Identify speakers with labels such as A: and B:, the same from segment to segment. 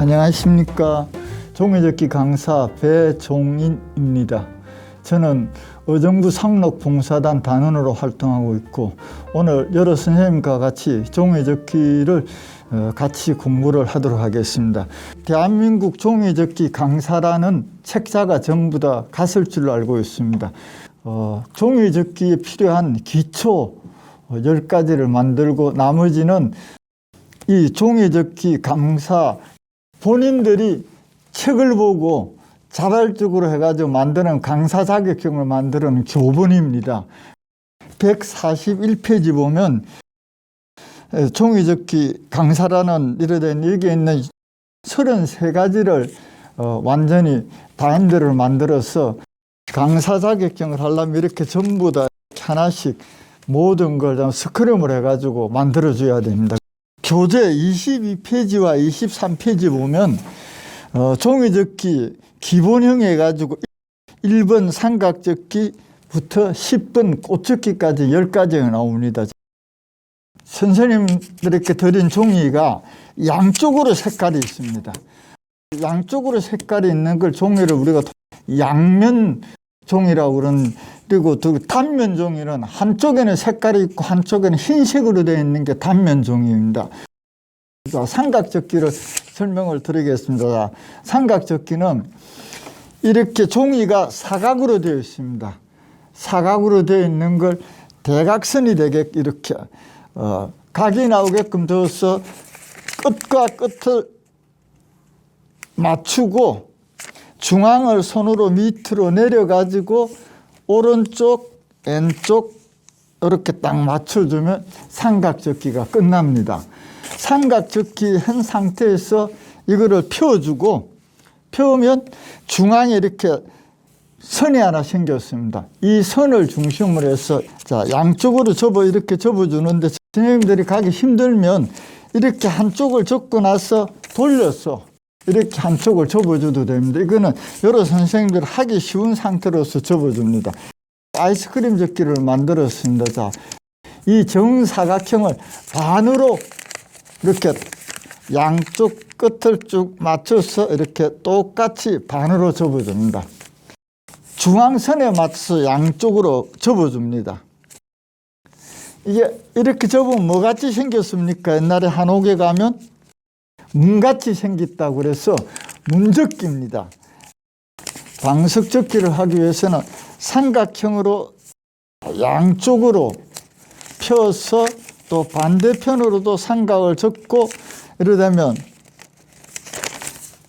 A: 안녕하십니까. 종이접기 강사 배종인입니다. 저는 의정부 상록봉사단 단원으로 활동하고 있고 오늘 여러 선생님과 같이 종이접기를 어, 같이 공부를 하도록 하겠습니다. 대한민국 종이접기 강사라는 책자가 전부 다 갔을 줄로 알고 있습니다. 어, 종이접기에 필요한 기초 어, 10가지를 만들고 나머지는 이 종이접기 강사 본인들이 책을 보고 자발적으로 해가지고 만드는 강사 자격증을 만드는 교본입니다. 141페이지 보면 에, 종이접기 강사라는 이르된 여기에 있는 33가지를 어, 완전히 바인드를 만들어서 강사 자격증을 하려면 이렇게 전부 다 하나씩 모든 걸다 스크림을 해가지고 만들어줘야 됩니다. 교재 22페이지와 23페이지 보면 어, 종이접기 기본형 해가지고 1번 삼각접기부터 10번 꽃접기까지 10가지가 나옵니다. 선생님들에게 드린 종이가 양쪽으로 색깔이 있습니다. 양쪽으로 색깔이 있는 걸 종이를 우리가 양면 종이라고 그러는 그리고 또 단면 종이는 한쪽에는 색깔이 있고 한쪽에는 흰색으로 되어 있는 게 단면 종이입니다. 자, 삼각접기를 설명을 드리겠습니다. 삼각접기는 이렇게 종이가 사각으로 되어 있습니다. 사각으로 되어 있는 걸 대각선이 되게 이렇게 어, 각이 나오게끔 되어서 끝과 끝을 맞추고 중앙을 손으로 밑으로 내려가지고 오른쪽 왼쪽 이렇게 딱 맞춰주면 삼각접기가 끝납니다. 삼각접기 한 상태에서 이거를 펴주고 펴면 중앙에 이렇게 선이 하나 생겼습니다. 이 선을 중심으로 해서 자 양쪽으로 접어 이렇게 접어주는데 선생님들이 가기 힘들면 이렇게 한쪽을 접고 나서 돌려서 이렇게 한쪽을 접어줘도 됩니다. 이거는 여러 선생님들 하기 쉬운 상태로서 접어줍니다. 아이스크림 접기를 만들었습니다. 자, 이 정사각형을 반으로 이렇게 양쪽 끝을 쭉 맞춰서 이렇게 똑같이 반으로 접어줍니다. 중앙선에 맞춰서 양쪽으로 접어줍니다. 이게 이렇게 접으면 뭐같이 생겼습니까? 옛날에 한옥에 가면 문같이 생겼다고 그래서 문접기입니다. 방석접기를 하기 위해서는 삼각형으로 양쪽으로 펴서 또 반대편으로도 삼각을 접고 이러다면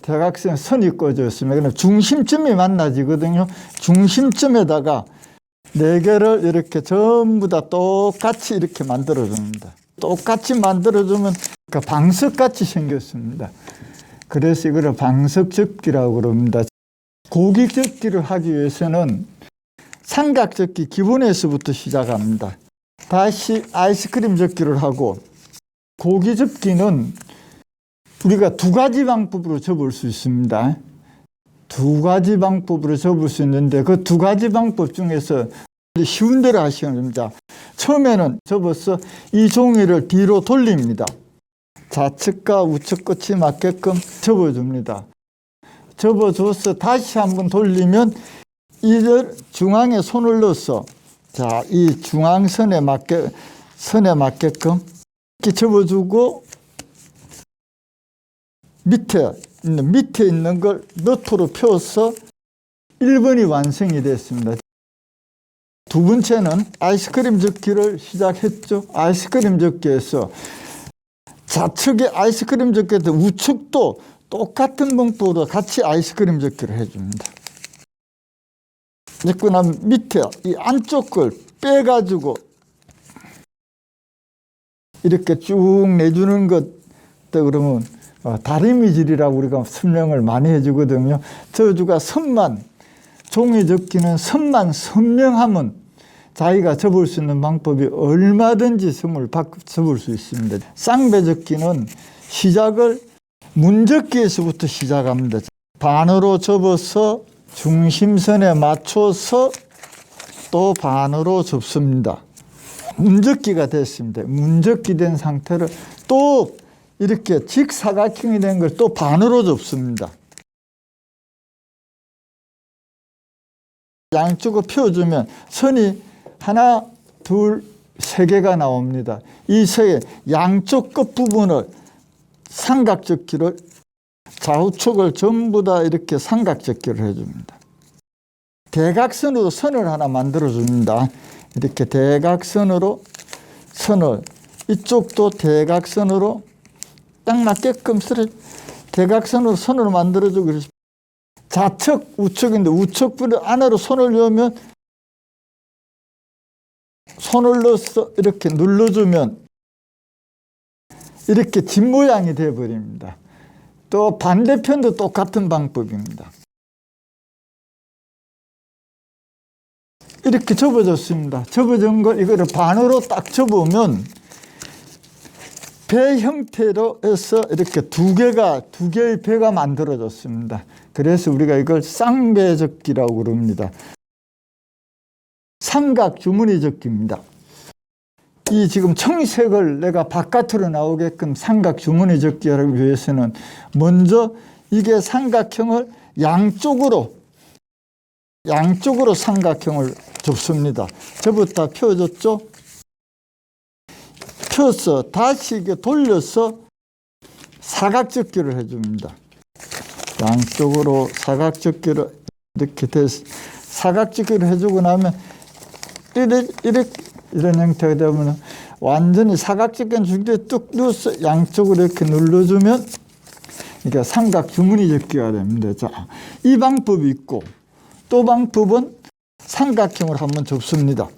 A: 대각선 선이 꺼져 있으면 그럼 중심점이 만나지거든요. 중심점에다가 네 개를 이렇게 전부 다 똑같이 이렇게 만들어 줍니다. 똑같이 만들어 주면 그 방석같이 생겼습니다. 그래서 이거를 방석접기라고 그럽니다. 고기접기를 하기 위해서는 삼각접기 기본에서부터 시작합니다. 다시 아이스크림 접기를 하고 고기 접기는 우리가 두 가지 방법으로 접을 수 있습니다. 두 가지 방법으로 접을 수 있는데 그 두 가지 방법 중에서 쉬운 대로 하시면 됩니다. 처음에는 접어서 이 종이를 뒤로 돌립니다. 좌측과 우측 끝이 맞게끔 접어줍니다. 접어줘서 다시 한번 돌리면 이를 중앙에 손을 넣어서 자, 이 중앙선에 맞게 선에 맞게끔 접어주고 밑에 있는 밑에 있는 걸 너트로 펴서 1번이 완성이 됐습니다. 두 번째는 아이스크림 접기를 시작했죠. 아이스크림 접기에서 좌측에 아이스크림 접기에서 우측도 똑같은 방법으로 같이 아이스크림 접기를 해줍니다. 그나 밑에 이 안쪽 걸 빼가지고 이렇게 쭉 내주는 것 그러면 어, 다리미질이라고 우리가 설명을 많이 해주거든요. 저주가 선만 종이 접기는 선만 선명하면 자기가 접을 수 있는 방법이 얼마든지 선을 접을 수 있습니다. 쌍배 접기는 시작을 문접기에서부터 시작합니다. 반으로 접어서 중심선에 맞춰서 또 반으로 접습니다. 문접기가 됐습니다. 문접기 된 상태를 또 이렇게 직사각형이 된 걸 또 반으로 접습니다. 양쪽을 펴주면 선이 하나, 둘, 세 개가 나옵니다. 이 세 개, 양쪽 끝부분을 삼각접기를 좌우측을 전부 다 이렇게 삼각접기를 해줍니다. 대각선으로 선을 하나 만들어줍니다. 이렇게 대각선으로 선을 이쪽도 대각선으로 딱 맞게끔 쓰러 대각선으로 선을 만들어주고 좌측 우측인데 우측부를 안으로 손을 넣으면 넣어서 이렇게 눌러주면 이렇게 집 모양이 되어버립니다. 또 반대편도 똑같은 방법입니다. 이렇게 접어졌습니다. 접어진 걸 이거를 반으로 딱 접으면 배 형태로 해서 이렇게 두 개가 두 개의 배가 만들어졌습니다. 그래서 우리가 이걸 쌍배접기라고 그럽니다. 삼각 주머니 접기입니다. 이 지금 청색을 내가 바깥으로 나오게끔 삼각 주머니 접기하기 위해서는 먼저 이게 삼각형을 양쪽으로 양쪽으로 삼각형을 접습니다. 접었다 펴줬죠? 펴서 다시 이게 돌려서 사각접기를 해줍니다. 양쪽으로 사각접기를 이렇게 돼서 사각접기를 해주고 나면 이렇게, 이런 형태가 되면 완전히 사각접기는 중대 뚝 누워서 양쪽으로 이렇게 눌러주면 이게 삼각 주머니 접기가 됩니다. 자, 이 방법이 있고 또 방법은 삼각형을 한번 접습니다.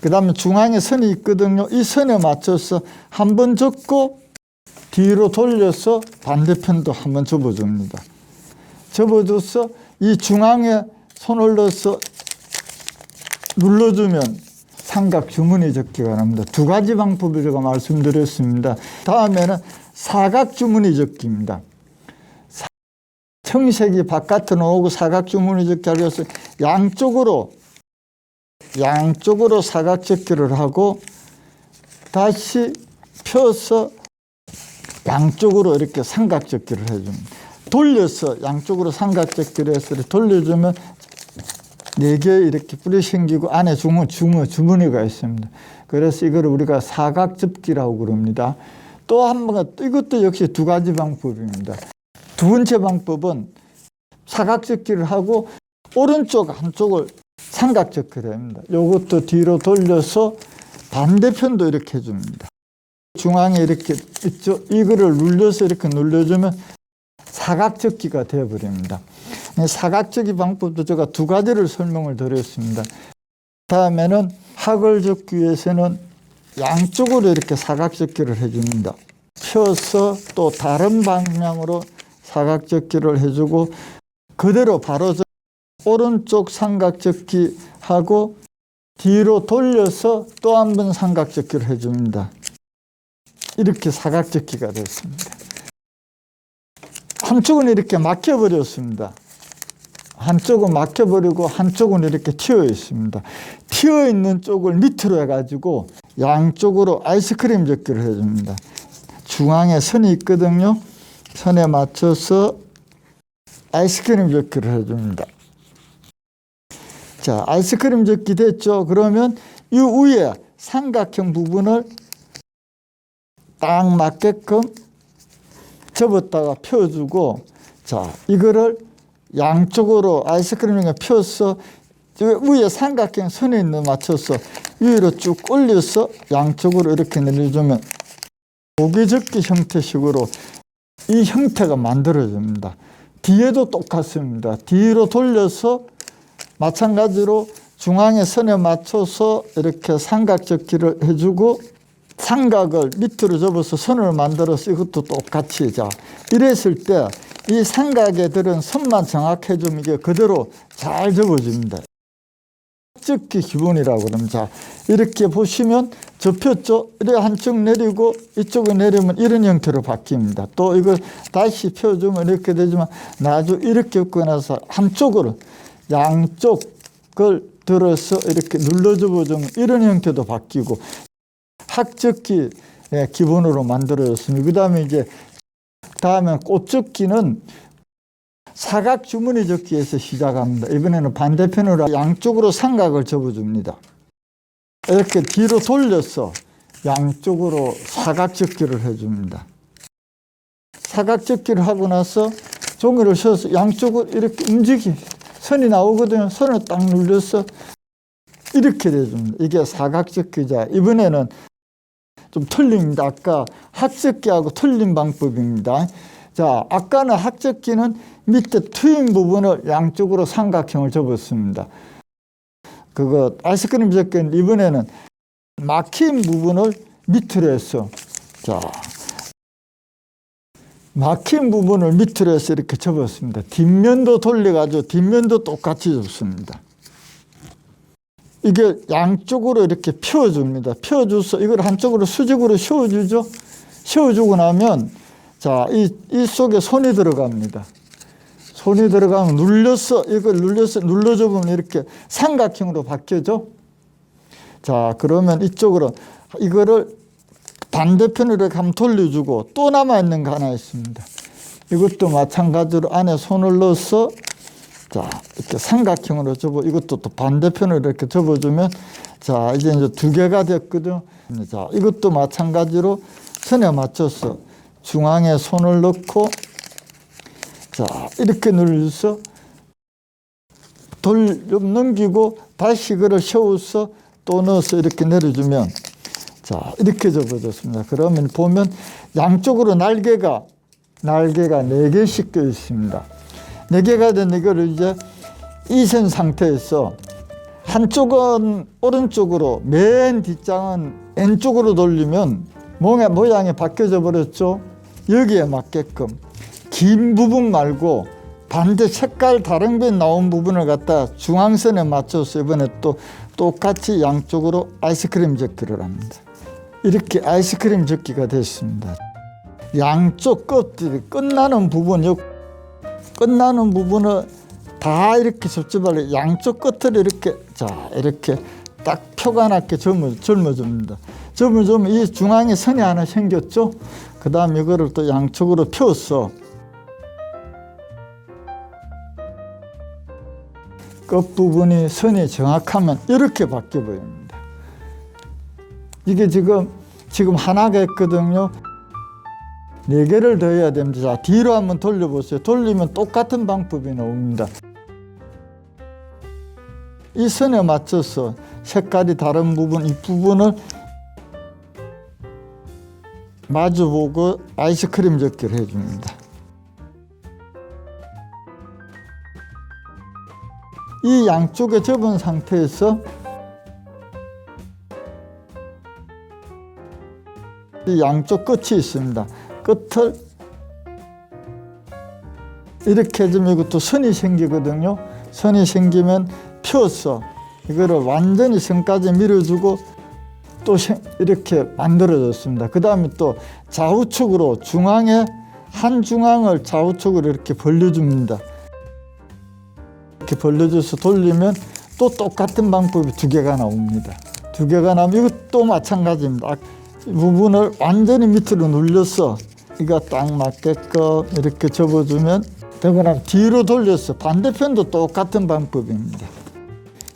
A: 그 다음에 중앙에 선이 있거든요. 이 선에 맞춰서 한 번 접고 뒤로 돌려서 반대편도 한번 접어줍니다. 접어줘서 이 중앙에 손을 넣어서 눌러주면 삼각 주머니 접기가 납니다. 두 가지 방법을 제가 말씀드렸습니다. 다음에는 사각 주머니 접기입니다. 청색이 바깥으로 나오고 사각 접기 하기 위해서 양쪽으로 양쪽으로 사각 접기를 하고 다시 펴서 양쪽으로 이렇게 삼각 접기를 해줍니다. 돌려서 양쪽으로 삼각 접기를 해서 이렇게 돌려주면 네 개 이렇게 뿔이 생기고 안에 주머, 주머, 주머니가 있습니다. 그래서 이걸 우리가 사각접기라고 그럽니다. 또 한 번, 이것도 역시 두 가지 방법입니다. 두 번째 방법은 사각접기를 하고 오른쪽 한쪽을 삼각접기를 합니다. 이것도 뒤로 돌려서 반대편도 이렇게 해줍니다. 중앙에 이렇게 있죠. 이거를 눌러서 이렇게 눌러주면 사각접기가 되어버립니다. 사각접기 방법도 제가 두 가지를 설명을 드렸습니다. 다음에는 학을 접기 위해서는 양쪽으로 이렇게 사각접기를 해줍니다. 펴서 또 다른 방향으로 사각접기를 해주고 그대로 바로 저 오른쪽 삼각접기 하고 뒤로 돌려서 또 한 번 삼각접기를 해줍니다. 이렇게 사각접기가 됐습니다. 한쪽은 이렇게 막혀버렸습니다. 한쪽은 막혀버리고 한쪽은 이렇게 튀어 있습니다. 튀어 있는 쪽을 밑으로 해가지고 양쪽으로 아이스크림 접기를 해줍니다. 중앙에 선이 있거든요. 선에 맞춰서 아이스크림 접기를 해줍니다. 자, 아이스크림 접기 됐죠? 그러면 이 위에 삼각형 부분을 딱 맞게끔 접었다가 펴주고 자, 이거를 양쪽으로 아이스크림을 펴서 저 위에 삼각형 선에 있는 맞춰서 위로 쭉 올려서 양쪽으로 이렇게 내려주면 고개 접기 형태식으로 이 형태가 만들어집니다. 뒤에도 똑같습니다. 뒤로 돌려서 마찬가지로 중앙의 선에 맞춰서 이렇게 삼각 접기를 해주고 삼각을 밑으로 접어서 선을 만들어서 이것도 똑같이 자 이랬을 때 이 삼각에 들은 선만 정확해 주면 이게 그대로 잘 접어집니다. 접기 기본이라고 그러면 자 이렇게 보시면 접혔죠. 이래 한쪽 내리고 이쪽에 내리면 이런 형태로 바뀝니다. 또 이걸 다시 펴주면 이렇게 되지만 나중 이렇게 입고 나서 한쪽으로 양쪽을 들어서 이렇게 눌러 접어주면 이런 형태도 바뀌고 학접기 예, 기본으로 만들어졌습니다. 그 다음에 이제 다음에 꽃접기는 사각 주머니 접기에서 시작합니다. 이번에는 반대편으로 양쪽으로 삼각을 접어줍니다. 이렇게 뒤로 돌려서 양쪽으로 사각 접기를 해줍니다. 사각 접기를 하고 나서 종이를 셔서 양쪽으로 이렇게 움직이 선이 나오거든요. 선을 딱 눌려서 이렇게 돼줍니다. 이게 사각 접기자. 이번에는 좀 틀립니다. 아까 학접기하고 틀린 방법입니다. 자, 아까는 학접기는 밑에 트인 부분을 양쪽으로 삼각형을 접었습니다. 그거 아이스크림 접기는 이번에는 막힌 부분을 밑으로 했어. 자, 막힌 부분을 밑으로 해서 이렇게 접었습니다. 뒷면도 돌려가지고 뒷면도 똑같이 접습니다. 이게 양쪽으로 이렇게 펴줍니다. 펴줘서 이걸 한쪽으로 수직으로 씌워주죠. 씌워주고 나면 자, 이, 이 속에 손이 들어갑니다. 손이 들어가면 눌려서 이걸 눌려서 눌러줘 보면 이렇게 삼각형으로 바뀌어져. 자, 그러면 이쪽으로 이거를 반대편으로 한번 돌려주고 또 남아 있는 거 하나 있습니다. 이것도 마찬가지로 안에 손을 넣어서 자, 이렇게 삼각형으로 접어, 이것도 또 반대편으로 이렇게 접어주면, 자, 이제 이제 두 개가 됐거든. 자, 이것도 마찬가지로 선에 맞춰서 중앙에 손을 넣고, 자, 이렇게 눌러서 돌 넘기고 다시 그걸 세워서 또 넣어서 이렇게 내려주면, 자, 이렇게 접어졌습니다. 그러면 보면 양쪽으로 날개가, 날개가 네 개씩 껴 있습니다. 네 개가 된 이거를 이제 이선 상태에서 한쪽은 오른쪽으로 맨 뒷장은 왼쪽으로 돌리면 모양이, 모양이 바뀌어져 버렸죠. 여기에 맞게끔 긴 부분 말고 반대 색깔 다른 게 나온 부분을 갖다 중앙선에 맞춰서 이번에 또 똑같이 양쪽으로 아이스크림 접기를 합니다. 이렇게 아이스크림 접기가 됐습니다. 양쪽 끝이 끝나는 부분, 요 끝나는 부분을 다 이렇게 접지발로 양쪽 끝을 이렇게 자 이렇게 딱 표가 났게 젊어, 젊어줍니다. 젊어주면 이 중앙에 선이 하나 생겼죠. 그 다음 이거를 또 양쪽으로 펴서 끝부분이 선이 정확하면 이렇게 바뀌어 보입니다. 이게 지금 지금 하나가 있거든요. 네 개를 더 해야 됩니다. 자, 뒤로 한번 돌려보세요. 돌리면 똑같은 방법이 나옵니다. 이 선에 맞춰서 색깔이 다른 부분, 이 부분을 마주보고 아이스크림 접기를 해줍니다. 이 양쪽에 접은 상태에서 이 양쪽 끝이 있습니다. 끝을 이렇게 해주면 이것도 선이 생기거든요. 선이 생기면 펴서 이거를 완전히 선까지 밀어주고 또 이렇게 만들어졌습니다. 그 다음에 또 좌우측으로 중앙에 한 중앙을 좌우측으로 이렇게 벌려줍니다. 이렇게 벌려줘서 돌리면 또 똑같은 방법이 두 개가 나옵니다. 두 개가 나오면 이것도 마찬가지입니다. 이 부분을 완전히 밑으로 눌려서 이거 딱 맞게끔 이렇게 접어주면 되고 나면 뒤로 돌려서 반대편도 똑같은 방법입니다.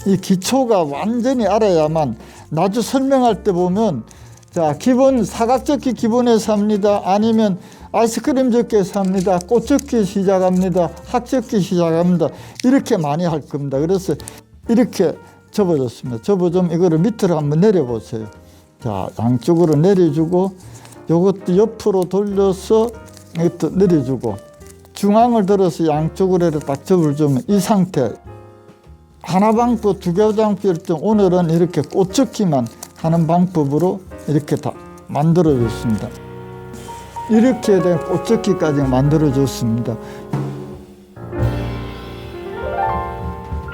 A: 이 기초가 완전히 알아야만 나중 설명할 때 보면 자 기본 사각접기 기본에서 합니다. 아니면 아이스크림 접기에서 합니다. 꽃접기 시작합니다. 학접기 시작합니다. 이렇게 많이 할 겁니다. 그래서 이렇게 접어줬습니다. 접어주면 이거를 밑으로 한번 내려보세요. 자 양쪽으로 내려주고 요것도 옆으로 돌려서 이것도 내려주고 중앙을 들어서 양쪽으로 이렇게 딱 접어주면 이 상태 하나 방법 두 개 방법일 때 오늘은 이렇게 꽃접기만 하는 방법으로 이렇게 다 만들어 줬습니다. 이렇게 된 꽃접기까지 만들어 줬습니다.